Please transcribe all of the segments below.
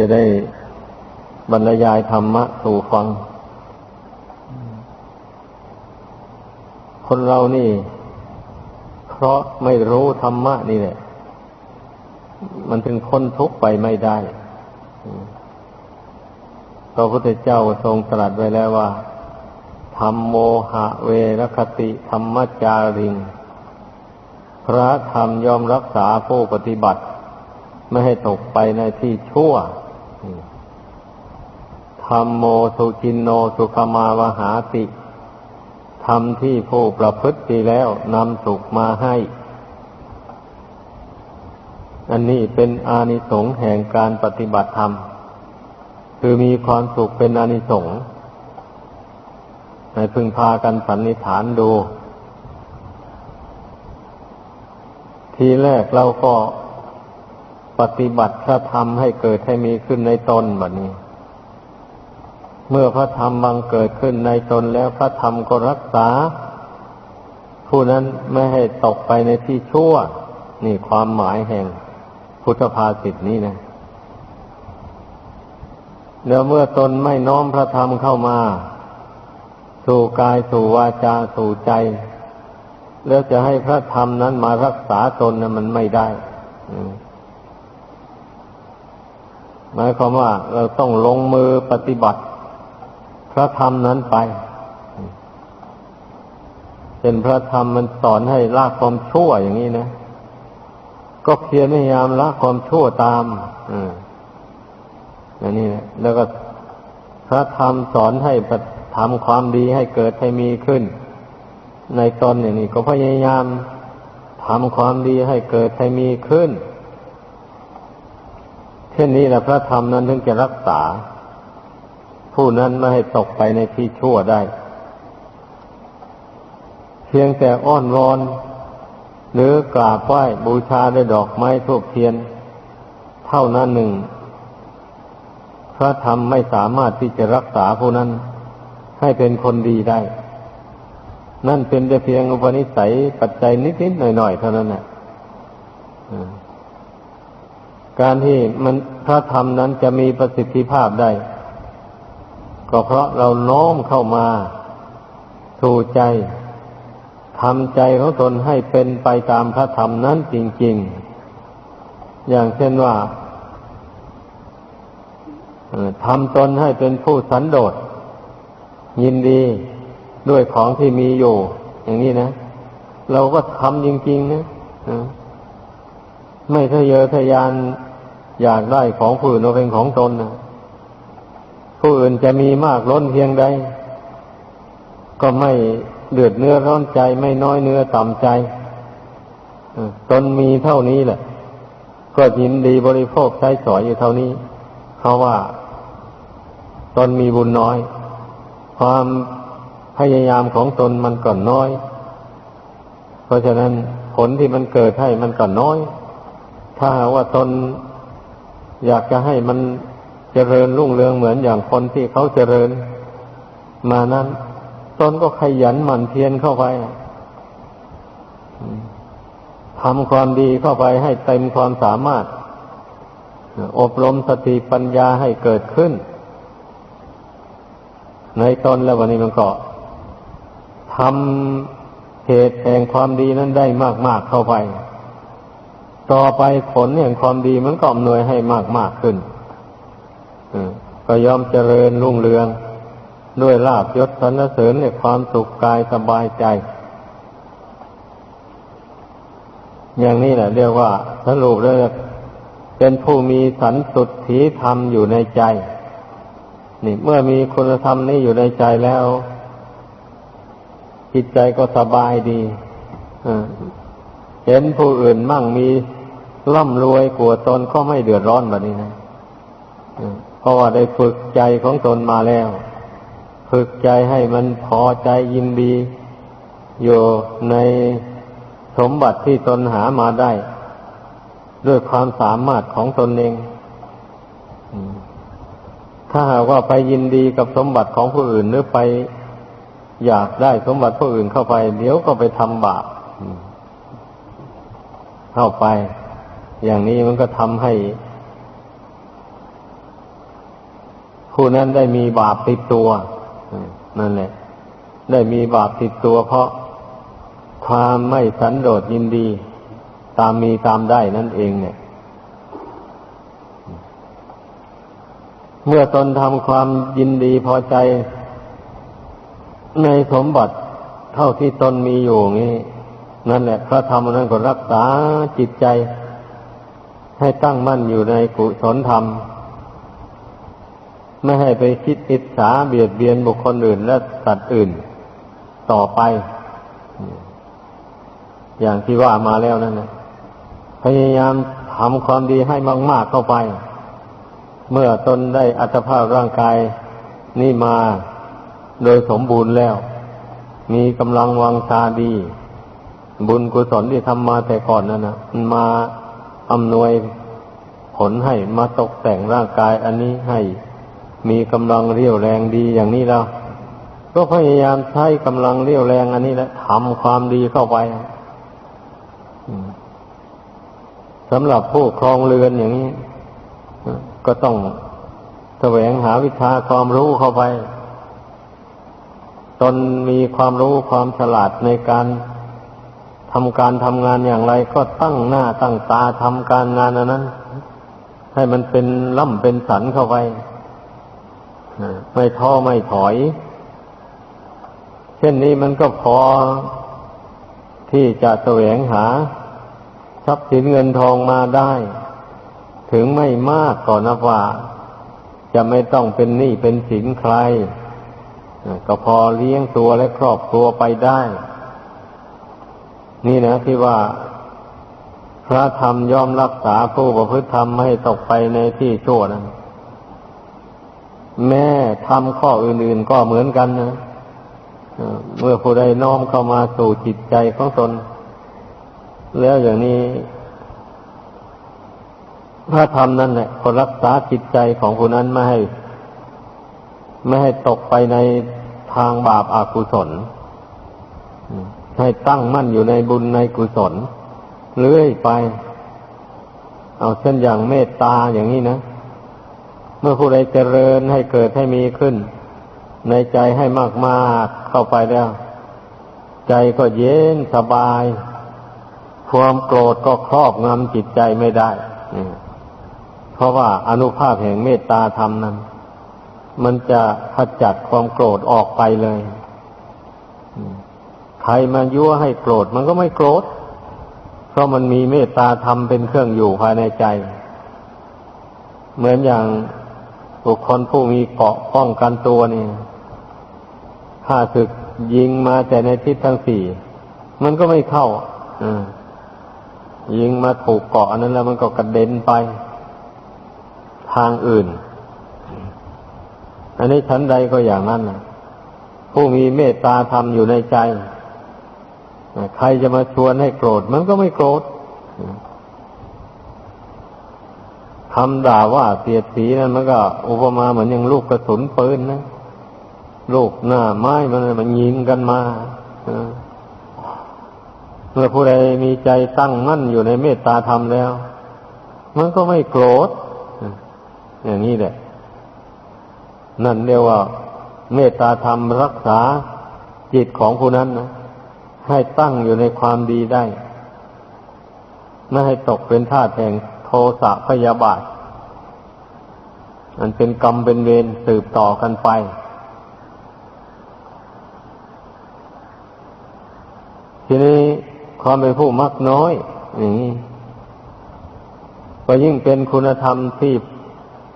จะได้บรรยายธรรมะสู่ฟัง คนเรานี่ เพราะไม่รู้ธรรมะนี่แหละ มันถึงพ้นทุกข์ไปไม่ได้พระพุทธเจ้าทรงตรัสไว้แล้วว่าธรรมโมหะเวรคติธรรมจาริง พระธรรมยอมรักษาผู้ปฏิบัติ ไม่ให้ตกไปในที่ชั่ว ธรรมโมสุจินโนสุขมาวหาติธรรมที่ผู้ประพฤติแล้วนำสุขมาให้ อันนี้เป็นอานิสงส์แห่งการปฏิบัติธรรม คือมีความสุขเป็นอานิสงส์ให้พึงพากันสันนิฐานดู ทีแรกเราก็ ปฏิบัติพระธรรมให้เกิดให้มีขึ้นในตนแบบนี้ เมื่อพระธรรมบังเกิดขึ้นในตนแล้วพระธรรมก็รักษา ผู้นั้นไม่ให้ตกไปในที่ชั่ว นี่ความหมายแห่งพุทธภาษิตนี้นะแล้วเมื่อตนไม่น้อมพระธรรมเข้ามา สู่กายสู่วาจาสู่ใจ แล้วจะให้พระธรรมนั้นมารักษาตนนะมันไม่ได้ หมายความว่าเราต้องลงมือปฏิบัติ พระธรรมนั้นไปเป็นพระธรรมมันสอนให้ละความชั่วอย่างนี้นะ ก็เพียรพยายามละความชั่วตามอันนี้นะแล้วก็พระธรรมสอนให้ทำความดีให้เกิดให้มีขึ้น ในตนอย่างนี้ก็พยายามทำความดีให้เกิดให้มีขึ้น เช่นนี้แหละพระธรรมนั้นถึงจะรักษา ผู้นั้นไม่ให้ตกไปในที่ชั่วได้ เพียงแต่อ้อนวอน หรือกราบไหว้บูชาด้วยดอกไม้ทูบเทียน เท่านั้นหนึ่ง พระธรรมไม่สามารถที่จะรักษาผู้นั้นให้เป็นคนดีได้ นั่นเป็นแต่เพียงอุปนิสัยปัจจัยนิดๆหน่อยๆเท่านั้นแหละ การที่มันพระธรรมนั้นจะมีประสิทธิภาพได้ ก็เพราะเราโน้มเข้ามาถูใจทำใจของตนให้เป็นไปตามพระธรรมนั้นจริง ๆ อย่างเช่นว่าทำตนให้เป็นผู้สันโดษ ยินดีด้วยของที่มีอยู่ อย่างนี้นะ เราก็ทำจริง ๆ นะไม่ทะเยอทะยาน อยากได้ของผู้อื่นเป็นของตนนะผู้อื่นจะมีมากล้นเพียงใด ก็ไม่เดือดเนื้อร้อนใจไม่น้อยเนื้อต่ำใจตนมีเท่านี้แหละ ก็ยินดีบริโภคใช้สอยอยู่เท่านี้เพราะว่า ตนมีบุญน้อย ความพยายามของตนมันก็น้อย เพราะฉะนั้นผลที่มันเกิดให้มันก็น้อย ถ้าว่าตน อยากจะให้มันเจริญรุ่งเรืองเหมือนอย่างคนที่เขาเจริญ มานั้นตนก็ขยันหมั่นเพียรเข้าไปทำความดีเข้าไปให้เต็มความสามารถ อบรมสติปัญญาให้เกิดขึ้น ในตนแล้ววันนี้มันก็ทำเหตุแห่งความดีนั้นได้มาก ๆเข้าไป ต่อไปผลแห่งความดีมันก็อำนวยให้มากๆขึ้นก็ยอมเจริญรุ่งเรือง ด้วยลาบยศสรรเสริญในความสุขกายสบายใจ อย่างนี้แหละเรียกว่าสรุปเลยเป็นผู้มีสันสุดถีธรรมอยู่ในใจ นี่ เมื่อมีคุณธรรมนี้อยู่ในใจแล้ว จิตใจก็สบายดีเห็นผู้อื่นมั่งมี ร่ำรวยกลัวตนก็ไม่เดือดร้อนแบบนี้นะเพราะว่าได้ฝึกใจของตนมาแล้ว ฝึกใจให้มันพอใจยินดี อยู่ในสมบัติที่ตนหามาได้ ด้วยความสามารถของตนเองถ้าหากว่าไปยินดีกับสมบัติของผู้อื่นหรือไปอยากได้สมบัติผู้อื่นเข้าไป เดี๋ยวก็ไปทำบาปเข้าไป อย่างนี้มันก็ทำให้ ผู้นั้นได้มีบาปติดตัวนั่นแหละ ได้มีบาปติดตัว เพราะความไม่สันโดษยินดี ตามมีตามได้นั่นเองเนี่ย เมื่อตนทำความยินดีพอใจในสมบัติเท่าที่ตนมีอยู่งี้นั่นแหละพระธรรมนั้นก็รักษาจิตใจ ให้ตั้งมั่นอยู่ในกุศลธรรม ไม่ให้ไปคิดอิจฉาเบียดเบียนบุคคลอื่นและสัตว์อื่น ต่อไป อย่างที่ว่ามาแล้วนั่นนะพยายามทำความดีให้มาก ๆเข้าไป เมื่อตนได้อัตภาพร่างกายนี่มาโดยสมบูรณ์แล้ว มีกำลังวังชาดี บุญกุศลที่ทำมาแต่ก่อนนั่นนะมันมา อำนวยผลให้มาตกแต่งร่างกายอันนี้ให้มีกำลังเรี่ยวแรงดีอย่างนี้แล้วก็พยายามใช้กำลังเรี่ยวแรงอันนี้แหละทำความดีเข้าไปสำหรับผู้ครองเรือนอย่างนี้ ก็ต้องแสวงหาวิชาความรู้เข้าไป ตนมีความรู้ความฉลาดในการ ทำการทำงานอย่างไร ก็ตั้งหน้าตั้งตาทำการงานนนั้น ให้มันเป็นล่ำเป็นสันเข้าไปไม่ท้อไม่ถอย เช่นนี้มันก็พอที่จะแสวงหา ทรัพย์สินเงินทองมาได้ ถึงไม่มากก่อนนะว่า จะไม่ต้องเป็นหนี้เป็นสินใคร ก็พอเลี้ยงตัวและครอบครัวไปได้ นี่นะที่ว่าพระธรรมย่อมรักษาผู้ประพฤติธรรมไม่ให้ตกไปในที่ชั่วนั้นแม่ทำข้ออื่นๆก็เหมือนกันนะเมื่อผู้ใดน้อมเข้ามาสู่จิตใจของตน แล้วอย่างนี้พระธรรมนั่นแหละก็รักษาจิตใจของผู้นั้นไม่ให้ ไม่ให้ตกไปในทางบาปอากุศล ให้ตั้งมั่นอยู่ในบุญในกุศลเรื่อยไป เอาเช่นอย่างเมตตาอย่างนี้นะ เมื่อผู้ใดเจริญให้เกิดให้มีขึ้น ในใจให้มากๆเข้าไปแล้ว ใจก็เย็นสบาย ความโกรธก็ครอบงำจิตใจไม่ได้ เพราะว่าอนุภาพแห่งเมตตาธรรมนั้น มันจะขจัดความโกรธออกไปเลย รมายั่วให้โกรธมันก็ไม่โกรธ เพราะมันมีเมตตาธรรมเป็นเครื่องอยู่ภายในใจ เหมือนอย่างบุคคลผู้มีเกาะป้องกันตัวนี่ถ้าศึกยิงมาแต่ในทิศทั้งสี่ มันก็ไม่เข้าอยิงมาถูกเกาะอันนั้นแล้วมันก็กระเด็นไป ทางอื่น อันนี้ชั้นใดก็อย่างนั้นนะผู้มีเมตตาธรรมอยู่ในใจ ใครจะมาชวนให้โกรธ มันก็ไม่โกรธคำด่าว่าเสียดสีนั้นมันก็ อุปมาเหมือนอย่างลูกกระสุนปืนนะลูกหน้าไม้มันมันยิงกันมาเมื่อผู้ใดมีใจตั้งมั่นอยู่ในเมตตาธรรมแล้ว มันก็ไม่โกรธอย่างนี้แหละ นั่นเรียกว่า เมตตาธรรมรักษาจิตของผู้นั้นนะ ให้ตั้งอยู่ในความดีได้ ไม่ให้ตกเป็นท่าแห่งโทสะพยาบาทมันเป็นกรรมเป็นเวรสืบต่อกันไป ทีนี้ความเป็นผู้มักน้อยอย่างนี้ก็ยิ่งเป็นคุณธรรมที่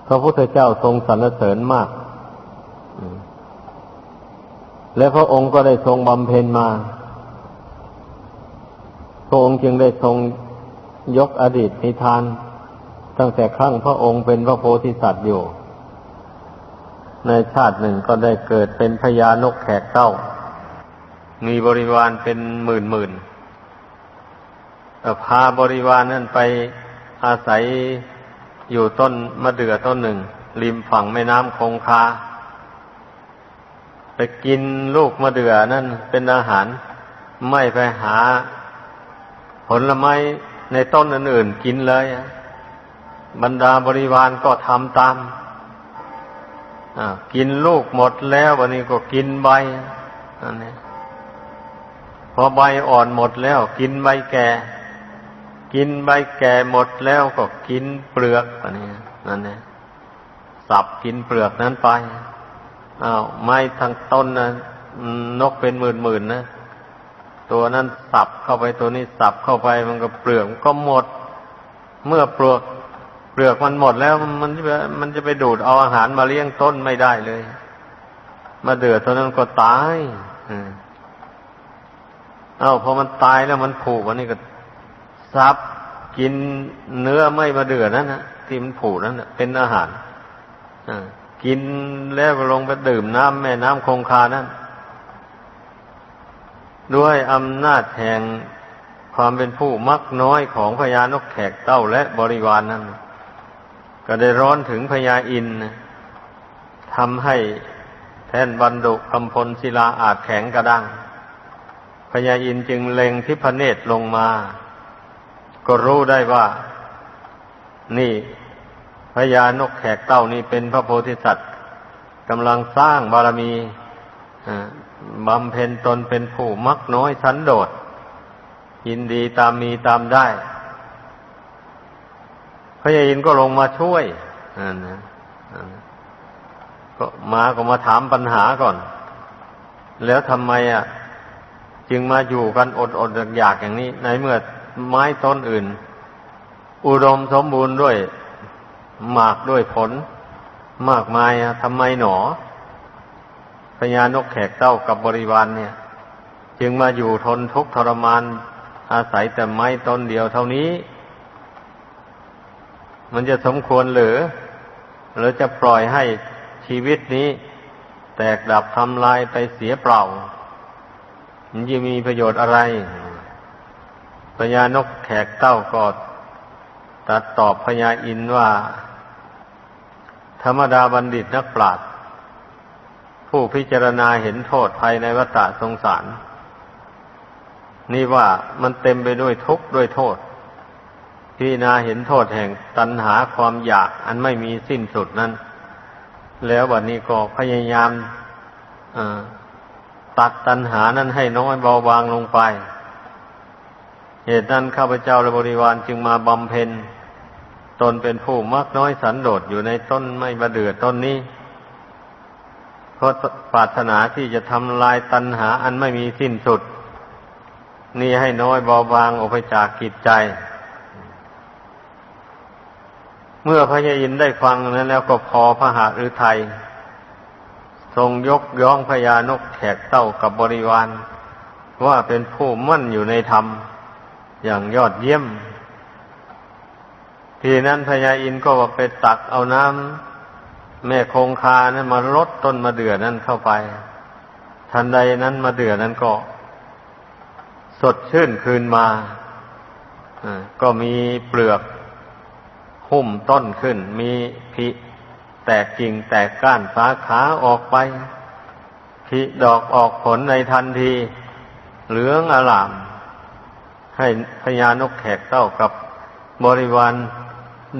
พระพุทธเจ้าทรงสรรเสริญมาก และพระองค์ก็ได้ทรงบำเพ็ญมา ระองค์จึงได้ทรงยกอดีตนิทาน ตั้งแต่ครั้งพระองค์เป็นพระโพธิสัตว์อยู่ ในชาติหนึ่งก็ได้เกิดเป็นพญานกแขกเต้า มีบริวารเป็นหมื่นหมื่นพาบริวารนั้นไปอาศัยอยู่ต้นมะเดื่อต้นหนึ่ง ริมฝั่งแม่น้ำคงคา ไปกินลูกมะเดื่อนั่นเป็นอาหารไม่ไปหา ผลไม้ในต้นอื่นๆกินเลยบรรดาบริวารก็ทำตามกินลูกหมดแล้ววันนี้ก็กินใบอันนี้พอใบอ่อนหมดแล้ว กินใบแก่ กินใบแก่หมดแล้วก็กินเปลือกอันนี้นั่นเนี่ยสับกินเปลือกนั้นไปอ้าวไม้ทั้งต้นนะนกเป็นหมื่นหมื่นๆนะ ตัวนั้นสับเข้าไปตัวนี้สับเข้าไปมันก็เปลือกมันก็หมด เมื่อเปลือกเปลือกมันหมดแล้วมันจะมันจะไปดูดเอาอาหารมาเลี้ยงต้นไม่ได้เลย มาเดือดตัวนั้นก็ตายอืมเอ้าพอมันตายแล้วมันผูกวันนี้ก็ซับกินเนื้อไม่มาเดือดนั่นนะที่มันผูกนั่นนะเป็นอาหารอ่ากินแล้วก็ลงไปดื่มน้ำแม่น้ำคงคานั่น ด้วยอำนาจแห่งความเป็นผู้มักน้อยของพญานกแขกเต้าและบริวารนนั้น ก็ได้ร้อนถึงพญาอินทำให้แท่นบรรดุคำพลศิลาอาจแข็งกระด้างพญาอินจึงเล็งทิพเนตรลงมา ก็รู้ได้ว่า นี่พญานกแขกเต้านี่เป็นพระโพธิสัตว์กำลังสร้างบารมีอ่า บำเพ็ญตนเป็นผู้มักน้อยสันโดษยินดีตามมีตามได้ พระยาอินก็ลงมาช่วยอ่านะก็มาก็มาถามปัญหาก่อน แล้วทำไมอะ จึงมาอยู่กันอดอดอยากๆอย่างนี้ ในเมื่อไม้ต้นอื่น อุดมสมบูรณ์ด้วยหมากด้วยผล มากมายอะทำไมหนอ ญานกแขกเต้ากับบริวารเนี่ย จึงมาอยู่ทนทุกข์ทรมาน อาศัยแต่ไม้ต้นเดียวเท่านี้ มันจะสมควรหรือหรือจะปล่อยให้ชีวิตนี้ แตกดับทำลายไปเสียเปล่า มันจะมีประโยชน์อะไรพญานกแขกเต้าก็ตัดตอบพญาอินว่า ธรรมดาบัณฑิตนักปราชญ์ ผู้พิจารณาเห็นโทษภายในวัฏสงสาร นี่ว่ามันเต็มไปด้วยทุกข์ด้วยโทษพิจารณาเห็นโทษแห่งตัณหาความอยากอันไม่มีสิ้นสุดนั้น แล้ววันนี้ก็พยายามตัดตัณหานั้นให้น้อยเบาบางลงไป เหตุนั้นข้าพเจ้าและบริวารจึงมาบำเพ็ญตนเป็นผู้มักน้อยสันโดษอยู่ในต้นไม่มาเดือดต้นนี้ ราะปรารถนาที่จะทำลายตัณหาอันไม่มีสิ้นสุด นี่ให้น้อยเบาบางออกไปจากกิจใจ เมื่อพระยาอินได้ฟังนั้นแล้วก็พอพระหฤทัยทรงยกย่องพญานกแขกเต้ากับบริวาร ว่าเป็นผู้มั่นอยู่ในธรรม อย่างยอดเยี่ยม ทีนั้นพญาอินก็ไปตักเอาน้ำ แม่คงคานั้นมาลดต้นมะเดือนั้นเข้าไป ทันใดนั้นมะเดือนั้นก็ สดชื่นคืนมาก็มีเปลือก หุ้มต้นขึ้น มีพิแตกกิ่งแตกก้านสาขาออกไปพิดอกออกผลในทันที เหลืองอลาม ให้พญานกแขกเต้ากับบริวาร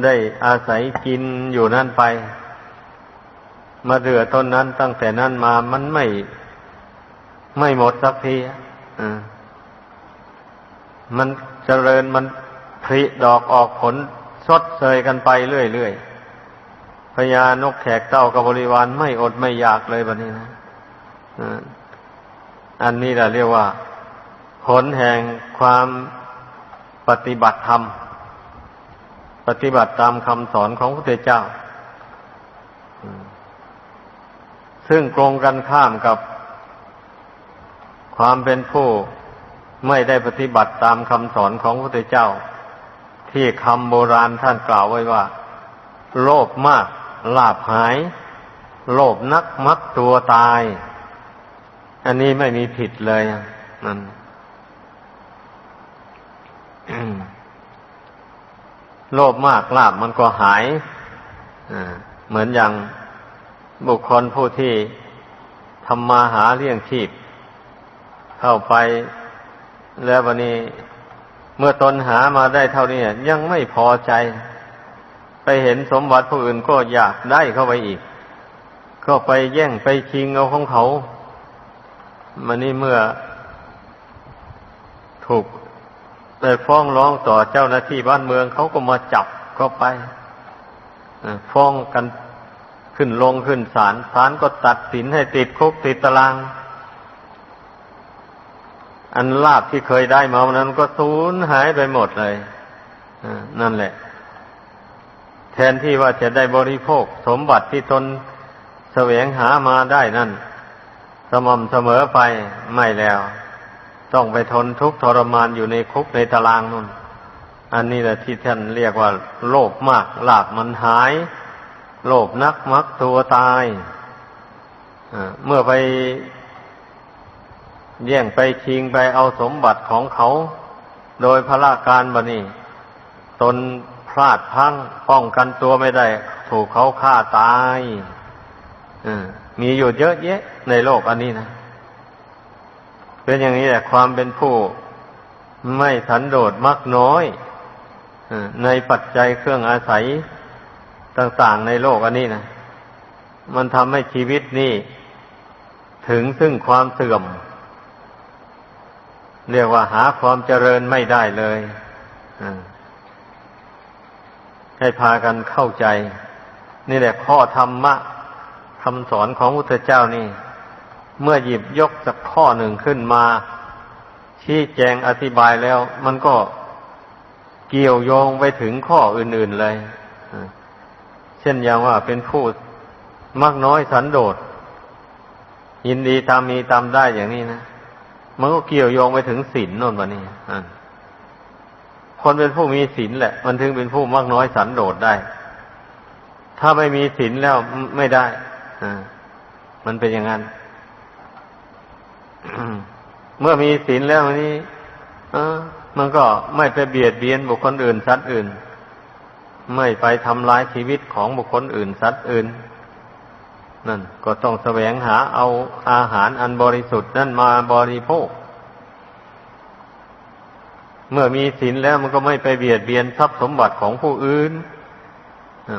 ได้อาศัยกินอยู่นั่นไป มาเดือต้นนั้นตั้งแต่นั้นมามันไม่ไม่หมดสักทีมันเจริญมันผลิดอกออกผลสดเสยกันไปเรื่อยๆพญานกแขกเต้ากับบริวารไม่อดไม่อยากเลยแบบนี้นะอันนี้แหละเรียกว่า ผลแห่งความปฏิบัติธรรม ปฏิบัติตามคำสอนของพระพุทธเจ้า ซึ่งตรงกันข้ามกับ ความเป็นผู้ไม่ได้ปฏิบัติตามคำสอนของพระพุทธเจ้า ที่คำโบราณท่านกล่าวไว้ว่า โลภมากลาบหาย โลภนักมักตัวตาย อันนี้ไม่มีผิดเลยนั่นโลภมากลาบมันก็หายเหมือนอย่าง บุคคลผู้ที่ทำมาหาเลี้ยงชีพ เข้าไปแล้ววันนี้เมื่อตนหามาได้เท่านี้ยังไม่พอใจ ไปเห็นสมบัติผู้อื่นก็อยากได้เข้าไปอีก ก็ไปแย่งไปชิงเอาของเขามันนี่เมื่อถูกไปฟ้องร้องต่อเจ้าหน้าที่บ้านเมืองเขาก็มาจับก็ไปฟ้องกัน ขึ้นลงขึ้นศาลศาลก็ตัดสินให้ติดคุกติดตาราง อันลาบที่เคยได้มาวันนั้นก็สูญหายไปหมดเลยนั่นแหละ แทนที่ว่าจะได้บริโภค สมบัติที่ตนแสวงหามาได้นั่น สม่ำเสมอไปไม่แล้ว ต้องไปทนทุกข์ทรมานอยู่ในคุกในตารางนู่น อันนี้แหละที่ท่านเรียกว่า โลภมากลาบมันหาย โลภนักมักตัวตายเมื่อไปแย่งไปชิงไปเอาสมบัติของเขา โดยพระราการบนี้ ตนพลาดพังป้องกันตัวไม่ได้ ถูกเขาฆ่าตายมีอยู่เยอะแยะ ในโลกอันนี้นะ เป็นอย่างนี้แหละความเป็นผู้ไม่สันโดษมักน้อยในปัจจัยเครื่องอาศัย ต่างๆในโลกอันนี้นะมันทำให้ชีวิตนี่ถึงซึ่งความเสื่อม เรียกว่าหาความเจริญไม่ได้เลยให้พากันเข้าใจ นี่แหละข้อธรรมะคำสอนของพุทธเจ้านี่ เมื่อหยิบยกสักข้อหนึ่งขึ้นมา ชี้แจงอธิบายแล้ว มันก็เกี่ยวโยงไปถึงข้ออื่นๆเลยอ่า ช่นอย่างว่าเป็นผู้มากน้อยสันโดษยินดีตามมีตามได้อย่างนี้นะมันก็เกี่ยวโยงไปถึงศีลโน่นวะนี่คนเป็นผู้มีศีลแหละ มันถึงเป็นผู้มากน้อยสันโดษได้ ถ้าไม่มีศีลแล้วไม่ได้อ่ามันเป็นอย่างนั้นเมื่อมีศีลแล้วนี้เออมันก็ไม่ไปเบียดเบียนบุคคลอื่นสัตว์อื่น ไม่ไปทำลายชีวิตของบุคคลอื่นสัตว์อื่น นั่นก็ต้องแสวงหาเอาอาหารอันบริสุทธิ์นั่นมาบริโภค เมื่อมีศีลแล้วมันก็ไม่ไปเบียดเบียนทรัพย์สมบัติของผู้อื่น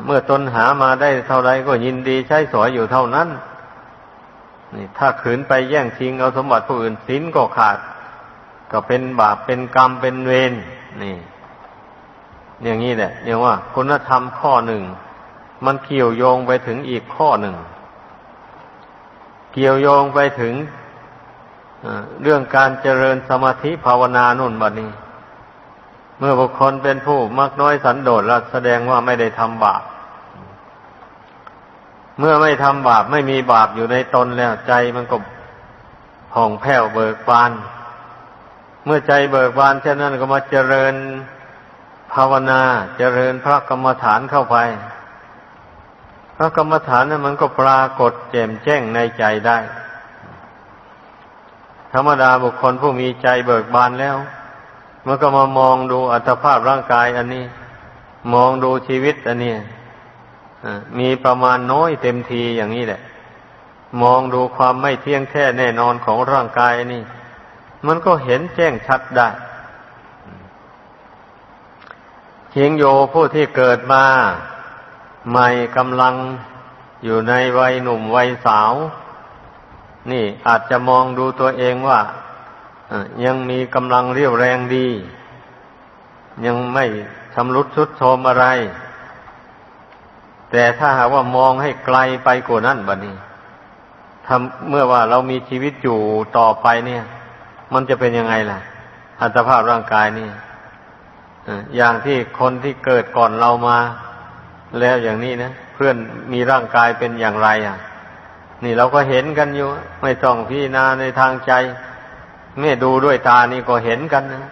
เมื่อตนหามาได้เท่าไรก็ยินดีใช้สอยอยู่เท่านั้น นี่ถ้าขืนไปแย่งชิงเอาสมบัติผู้อื่นศีลก็ขาด ก็เป็นบาปเป็นกรรมเป็นเวรนี่ อย่างนี้แหละเรียกว่า คุณธรรมข้อหนึ่ง มันเกี่ยวโยงไปถึงอีกข้อหนึ่ง เกี่ยวโยงไปถึงเรื่องการเจริญสมาธิภาวนานุ่นบัดนี้ เมื่อบุคคลเป็นผู้มักน้อยสันโดษแล้วแสดงว่าไม่ได้ทำบาป เมื่อไม่ทำบาปไม่มีบาปอยู่ในตนแล้ว ใจมันก็ผ่องแผ้วเบิกบาน เมื่อใจเบิกบานเช่นนั้นก็มาเจริญ ภาวนาเจริญพระกรรมฐานเข้าไป พระกรรมฐานนั้นมันก็ปรากฏแจ่มแจ้งในใจได้ ธรรมดาบุคคลผู้มีใจเบิกบานแล้ว มันก็มามองดูอัตภาพร่างกายอันนี้ มองดูชีวิตอันนี้มีประมาณน้อยเต็มทีอย่างนี้แหละ มองดูความไม่เที่ยงแท้แน่นอนของร่างกายนี่ มันก็เห็นแจ้งชัดได้ เทียงโยผู้ที่เกิดมา ใหม่กำลังอยู่ในวัยหนุ่มวัยสาว นี่อาจจะมองดูตัวเองว่ายังมีกำลังเรียวแรงดี ยังไม่ชำรุดชุดโทมอะไร แต่ถ้าหากว่ามองให้ไกลไปกว่านั้นบัดนี้ทำเมื่อว่าเรามีชีวิตอยู่ต่อไปเนี่ย มันจะเป็นยังไงล่ะ อัตภาพร่างกายนี่ อย่างที่คนที่เกิดก่อนเรามา แล้วอย่างนี้นะเพื่อนมีร่างกายเป็นอย่างไรอะ นี่เราก็เห็นกันอยู่ ไม่ต้องพิจารณาในทางใจเมื่อดูด้วยตานี่ก็เห็นกันนะ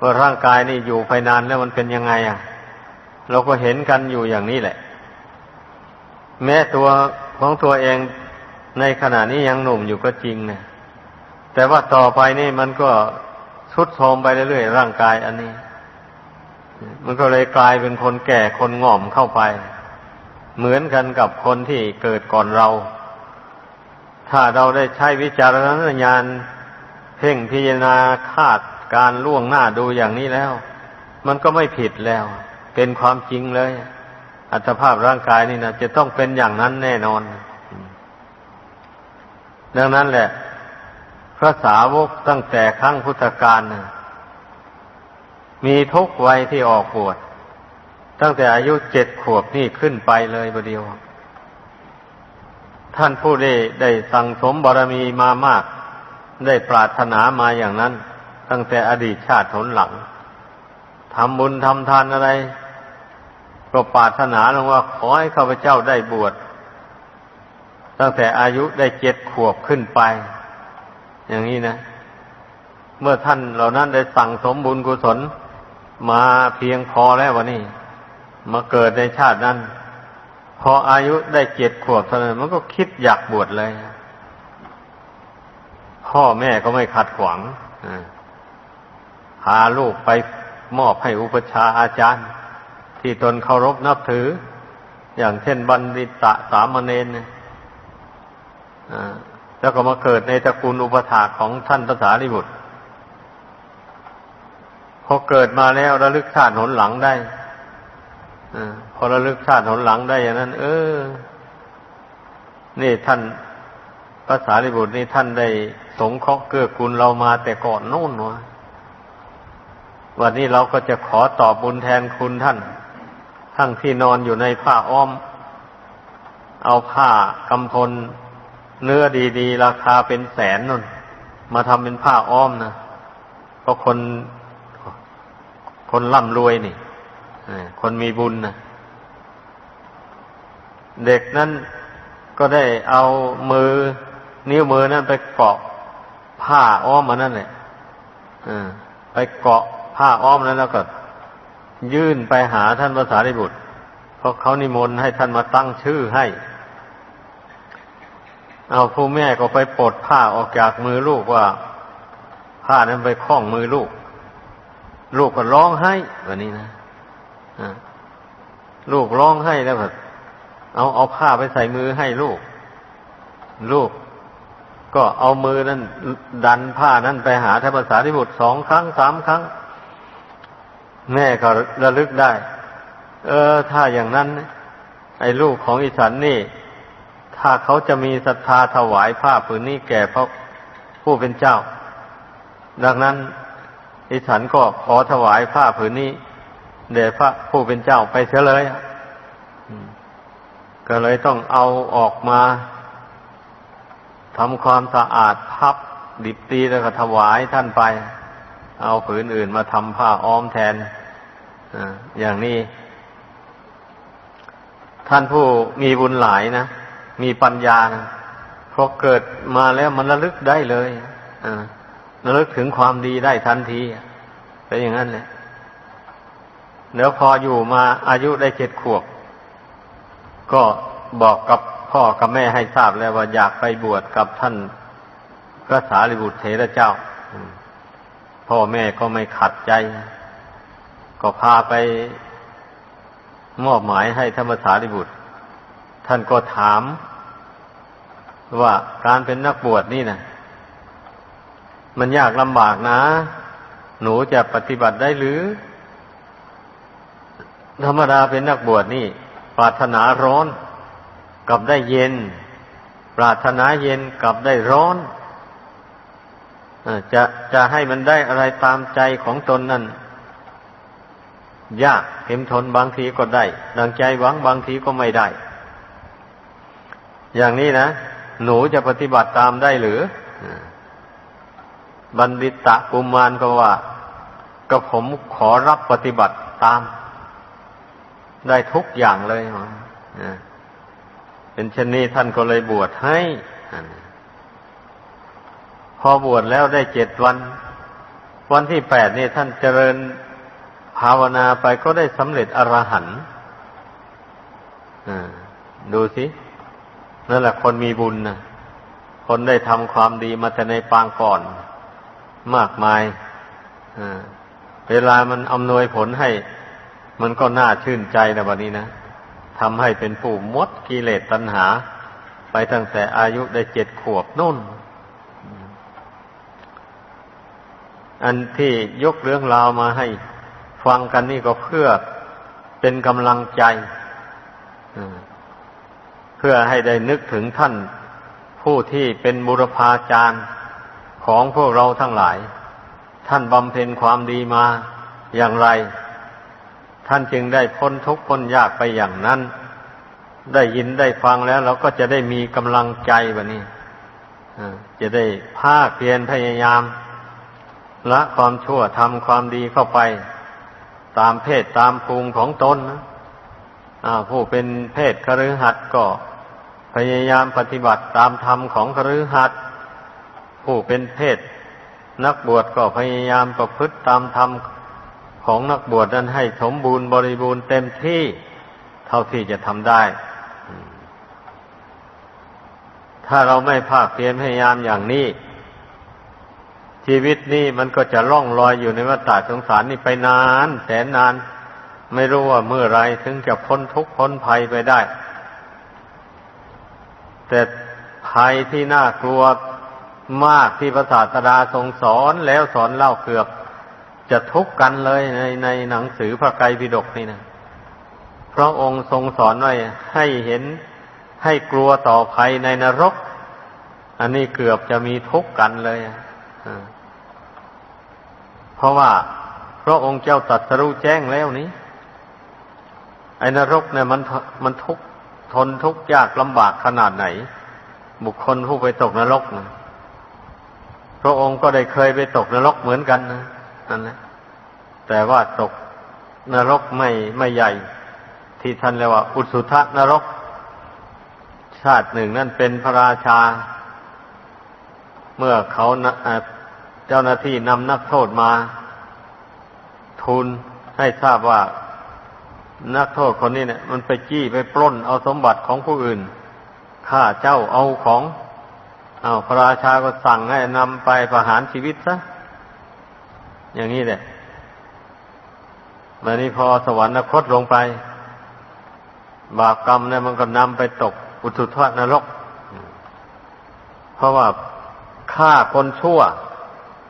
ว่าร่างกายนี่อยู่ไปนานแล้วมันเป็นยังไงอะ เราก็เห็นกันอยู่อย่างนี้แหละ แม้ตัวของตัวเองในขณะนี้ยังหนุ่มอยู่ก็จริงนะแต่ว่าต่อไปนี่มันก็ทุดโทรมไปเรื่อยๆร่างกายอันนี้ มันก็เลยกลายเป็นคนแก่คนง่อมเข้าไป เหมือนกันกับคนที่เกิดก่อนเรา ถ้าเราได้ใช้วิจารณญาณเพ่งพิจารณาคาดการล่วงหน้าดูอย่างนี้แล้ว มันก็ไม่ผิดแล้ว เป็นความจริงเลย อัตภาพร่างกายนี่นะจะต้องเป็นอย่างนั้นแน่นอน ดังนั้นแหละ พระสาวกตั้งแต่ครั้งพุทธกาลนะ มีทุกวัยที่ออกบวชตั้งแต่อายุเจ็ดขวบนี่ขึ้นไปเลยประเดียว ท่านผู้ได้ได้สั่งสมบารมีมามาก ได้ปรารถนามาอย่างนั้น ตั้งแต่อดีตชาติหนหลังทำบุญทำทานอะไร ก็ปรารถนาลงว่าขอให้ข้าพเจ้าได้บวชตั้งแต่อายุได้เจ็ดขวบขึ้นไป อย่างนี้นะ เมื่อท่านเหล่านั้นได้สั่งสมบุญกุศล มาเพียงพอแล้ววะนี่ มาเกิดในชาตินั้น พออายุได้เจ็ดขวบเท่านั้นมันก็คิดอยากบวชเลย พ่อแม่ก็ไม่ขัดขวางพาลูกไปมอบให้อุปชาอาจารย์ ที่ตนเคารพนับถือ อย่างเช่นบัณฑิตะสามเณรแล้วก็มาเกิดในตระกูลอุปถาของท่านภาษาลิบุตร พอเกิดมาแล้วระลึกชาติหนหลังได้อพอระลึกชาติหนหลังได้อย่างนั้น เออ นี่ท่านภาษาลิบุตรนี่ท่านได้สงเคราะห์เกื้อกูลเรามาแต่ก่อนโน่นวะวันนี้เราก็จะขอตอบบุญแทนคุณท่าน ทั้งที่นอนอยู่ในผ้าอ้อม เอาผ้ากำพลเนื้อดี ๆ ราคาเป็นแสนนนมาทำเป็นผ้าอ้อมนะเพราะคน คนร่ำรวยนี่คนมีบุญนะเด็กนั้นก็ได้เอามือ นิ้วมือนั้นไปเกาะผ้าอ้อมมานั่นแหละไปเกาะผ้าอ้อมนั้นแล้วก็ ยื่นไปหาท่านภาษาริบุตร เพราะเขานิมนต์ให้ท่านมาตั้งชื่อให้ เอาผู้แม่ก็ไปปลดผ้าออกจากมือลูกว่า ผ้านั้นไปคล้องมือลูก ลูกก็ร้องไห้แบบนี้นะลูกร้องให้แล้วแบบเอาเอาผ้าไปใส่มือให้ลูก ลูก ก็เอามือนั้นดันผ้านั้นไปหาท่านภาษาที่บุตรสองครั้งสามครั้ง แม่ก็ระลึกได้ เออ ถ้าอย่างนั้น ไอ้ลูกของอิสันนี่ ถ้าเขาจะมีศรัทธาถวายผ้าผืนนี้แก่พระผู้เป็นเจ้า ดังนั้น อิสันก็ขอถวายผ้าผืนนี้เดชพระผู้เป็นเจ้าไปเสียเลยก็เลยต้องเอาออกมาทำความสะอาดพับดิบตีแล้วก็ถวายท่านไป เอาผืนอื่นมาทำผ้าอ้อมแทนอย่างนี้ ท่านผู้มีบุญหลายนะ มีปัญญานะพอเกิดมาแล้วมันระลึกได้เลย ระลึกถึงความดีได้ทันทีเป็นอย่างนั้นแหละแล้วพออยู่มาอายุได้เจ็ดขวบ ก็บอกกับพ่อกับแม่ให้ทราบแล้วว่าอยากไปบวชกับท่านพระสารีบุตรเถระเจ้า พ่อแม่ก็ไม่ขัดใจ ก็พาไปมอบหมายให้ธรรมสารีบุตร ท่านก็ถามว่าการเป็นนักบวชนี่นะ มันยากลำบากนะ หนูจะปฏิบัติได้หรือ ธรรมดาเป็นนักบวชนี่ ปรารถนาร้อนกับได้เย็น ปรารถนาเย็นกับได้ร้อนจะจะให้มันได้อะไรตามใจของตนนั่นยากเข็มทนบางทีก็ได้ ดังใจหวังบางทีก็ไม่ได้ อย่างนี้นะ หนูจะปฏิบัติตามได้หรือ บัณฑิตะกุมารก็ว่า ก็ผมขอรับปฏิบัติตาม ได้ทุกอย่างเลยเป็นเช่นนี้ท่านก็เลยบวชให้ พอบวชแล้วได้เจ็ดวัน วันที่แปดนี่ท่านเจริญภาวนาไปก็ได้สำเร็จอรหันต์ดูสิ นั่นแหละคนมีบุญนะคนได้ทำความดีมาแต่ในปางก่อน มากมายเวลามันอำนวยผลให้ มันก็น่าชื่นใจนะวันนี้นะทำให้เป็นผู้มดกิเลสตัณหา ไปตั้งแต่อายุได้เจ็ดขวบนุ่น อันที่ยกเรื่องราวมาให้ฟังกันนี่ก็เพื่อเป็นกำลังใจเพื่อให้ได้นึกถึงท่านผู้ที่เป็นบุรพาจารย์ ของพวกเราทั้งหลาย ท่านบำเพ็ญความดีมาอย่างไร ท่านจึงได้พ้นทุกข์พ้นยากไปอย่างนั้น ได้ยินได้ฟังแล้วเราก็จะได้มีกำลังใจแบบนี้จะได้ภาคเพียรพยายามละความชั่วทำความดีเข้าไป ตามเพศตามภูมิของตนนะผู้เป็นเพศคฤหัสถ์ก็พยายามปฏิบัติตามธรรมของคฤหัสถ์ ผู้เป็นเพศ นักบวชก็พยายามประพฤติตามธรรมของนักบวชนั้นให้สมบูรณ์บริบูรณ์เต็มที่เท่าที่จะทำได้ ถ้าเราไม่ภาคเพียรพยายามอย่างนี้ ชีวิตนี้มันก็จะล่องลอยอยู่ในวัฏสงสารนี่ไปนาน แสนนาน ไม่รู้ว่าเมื่อไรถึงจะพ้นทุกข์พ้นภัยไปได้ แต่ภัยที่น่ากลัว มากที่พระศาสดาทรงสอนแล้วสอนเล่าเกือบ จะทุกข์กันเลยในในหนังสือพระไตรปิฎกนี่นะพระองค์ทรงสอนไว้ให้เห็นให้กลัวต่อภัยในนรก อันนี้เกือบจะมีทุกข์กันเลยเพราะว่าพระองค์เจ้าตรัสรู้แจ้งแล้วนี้ไอ้นรกเนี่ยมันมันทุกข์ทนทุกข์ยากลำบากขนาดไหน บุคคลผู้ไปตกนรกนะ พระองค์ก็ได้เคยไปตกนรกเหมือนกันนะนั่นแหละแต่ว่าตกนรกไม่ไม่ใหญ่ ที่ท่านเรียกว่า อุสุทะนรก ชาติหนึ่งนั่นเป็นพระราชา เมื่อเขาเจ้าหน้าที่นำนักโทษมาทูลให้ทราบว่านักโทษคนนี้เนี่ย มันไปจี้ไปปล้นเอาสมบัติของผู้อื่นข้าเจ้าเอาของ เอาพระราชาก็สั่งให้นำไปประหารชีวิตซะ อย่างนี้แหละวันนี้พอสวรรคตลงไป บาปกรรมเนี่ยมันก็นำไปตกอุทุทวนรก เพราะว่าฆ่าคนชั่ว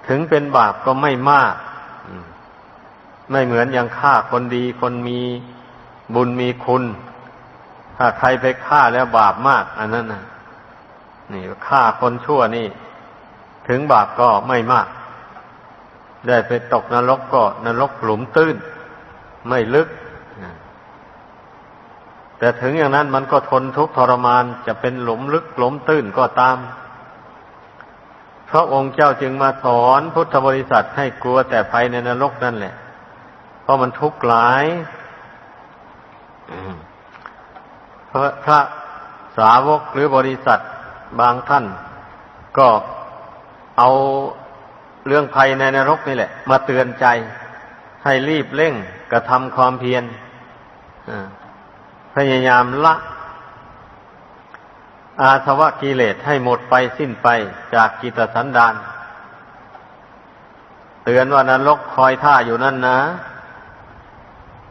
ถึงเป็นบาปก็ไม่มาก ไม่เหมือนอย่างฆ่าคนดี คนมีบุญมีคุณ ถ้าใครไปฆ่าแล้วบาปมาก อันนั้นนะ นี่ฆ่าคนชั่วนี่ ถึงบาปก็ไม่มาก ได้ไปตกนรกก็นรกหลุมตื้น ไม่ลึก แต่ถึงอย่างนั้นมันก็ทนทุกข์ทรมานจะเป็นหลุมลึกหลุมตื้นก็ตามพระองค์เจ้าจึงมาสอนพุทธบริษัทให้กลัวแต่ภัยในนรกนั่นแหละ เพราะมันทุกข์หลายพระพระสาวกหรือบริษัท บางท่านก็เอาเรื่องภัยในนรกนี่แหละ มาเตือนใจ ให้รีบเร่งกระทำความเพียรพยายามละ อาสวะกิเลสให้หมดไปสิ้นไปจากกิตสันดานเตือนว่านรกคอยท่าอยู่นั่นนะ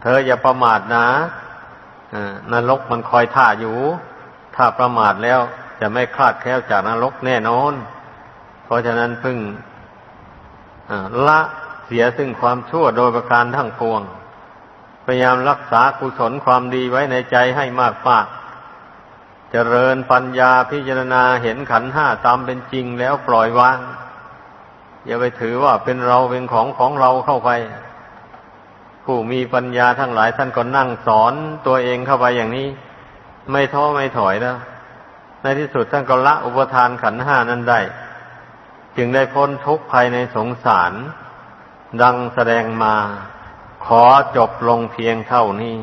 เธออย่าประมาทนะนรกมันคอยท่าอยู่ ถ้าประมาทแล้ว จะไม่คลาดแคล้วจากนรกแน่นอน เพราะฉะนั้นพึ่งละเสียซึ่งความชั่วโดยประการทั้งปวง พยายามรักษากุศลความดีไว้ในใจให้มากมากเจริญปัญญาพิจารณาเห็นขันห้าตามเป็นจริงแล้วปล่อยวาง อย่าไปถือว่าเป็นเราเป็นของของเราเข้าไป ผู้มีปัญญาทั้งหลายท่านก็นั่งสอนตัวเองเข้าไปอย่างนี้ ไม่ท้อไม่ถอยแล้ว ในที่สุดท่านก็ละอุปทานขันห้านั้นได้ จึงได้พ้นทุกข์ภายในสงสาร ดังแสดงมา ขอจบลงเพียงเท่านี้